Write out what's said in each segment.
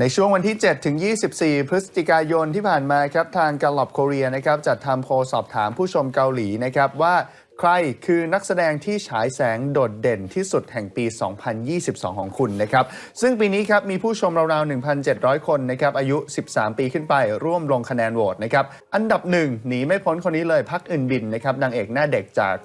ในช่วงวันที่ 7 ถึง 24 พฤศจิกายนที่ผ่านมาครับทางก a ล o บโคเรียนะครับจัดทำโพลสอบถามผู้ชมเกาหลีนะครับว่าใครคือนักแสดงที่ฉายแสงโดดเด่นที่สุดแห่งปี 2022 ของคุณนะครับ ซึ่งปีนี้ครับมีผู้ชมราวๆ 1,700 คนนะครับ อายุ 13 ปีขึ้นไปร่วมลงคะแนนโหวตนะครับ อันดับหนึ่งหนีไม่พ้นคนนี้เลยพักอึนบินนะครับนางเอกหน้าเด็กจาก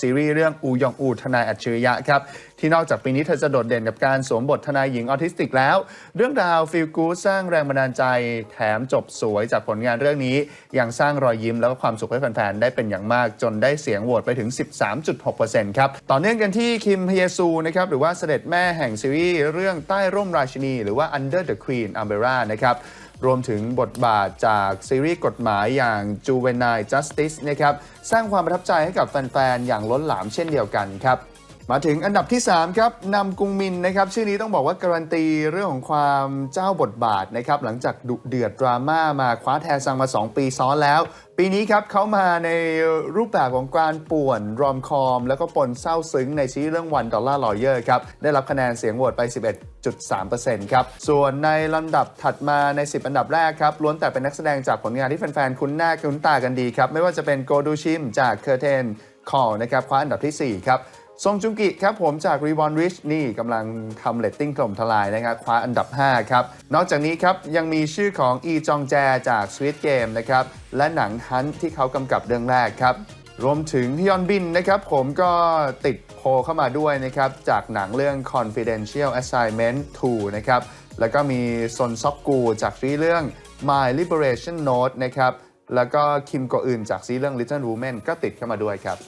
ซีรีส์เรื่องอูยองอูทนายอัจฉริยะครับที่นอกจากปีนี้เธอจะโดดเด่นกับการสวมบททนายหญิงออทิสติกแล้ว เรื่องราวฟิลกูสร้างแรงบันดาลใจ แถมจบสวยจากผลงานเรื่องนี้ ยังสร้างรอยยิ้มแล้วก็ความสุขให้แฟนๆ ได้เป็นอย่างมาก จนได้เสียงโหวตไปถึง 13.6%ครับ ต่อเนื่องกันที่คิมฮเยซูนะครับหรือว่าเสด็จแม่แห่งซีรีส์เรื่องใต้ร่มราชินี หรือว่า Under the Queen Umbrella นะครับ รวมถึงบทบาทจากซีรีส์กฎหมายอย่าง Juvenile Justice นะครับ สร้างความประทับใจให้กับแฟน ๆ อย่างล้นหลามเช่นเดียวกันครับ มาถึงอันดับที่ 3 ครับนำกุงมินนะครับชื่อนี้ต้องบอกว่าการันตีเรื่องของความเจ้าบทบาทนะครับหลังจากดุเดือดดราม่ามาคว้าแทนซังมา 2 ปีซ้อนแล้ว ปีนี้ครับเขามาในรูปแบบของการป่วนรอมคอม แล้วก็ปนเศร้าซึ้งในซีรีส์เรื่องวันดอลลาร์ลอเยอร์ครับได้รับคะแนนเสียงโหวตไป 11.3%ครับส่วนในลำดับถัดมาใน 10 อันดับแรกครับล้วนแต่เป็นนักแสดงจากผลงานที่แฟนๆคุ้นหน้าคุ้นตากันดีครับไม่ว่าจะเป็นโกดูชิมจากเคอร์เทนคอลนะครับคว้าอันดับทีสี่4ครับ ซงจุงกิครับผมจาก r e w a n Rich นี่กำลังทำเลตติ้งถล่มทลายนะครับคว้าอันดับ 5 ครับ นอกจากนี้ครับ ยังมีชื่อของอีจองแจจาก Squid Game นะครับ และหนังฮันที่เขากำกับเรื่องแรกครับ รวมถึงฮยอนบินนะครับผมก็ติดโพลเข้ามาด้วยนะครับ จากหนังเรื่อง Confidential Assignment 2 นะครับ แล้วก็มีซนซอกกูจากซีเรื่อง My Liberation Note นะครับแล้วก็คิมโกอึนจากซีเรื่อง Little Women ก็ติดเข้ามาด้วยครับ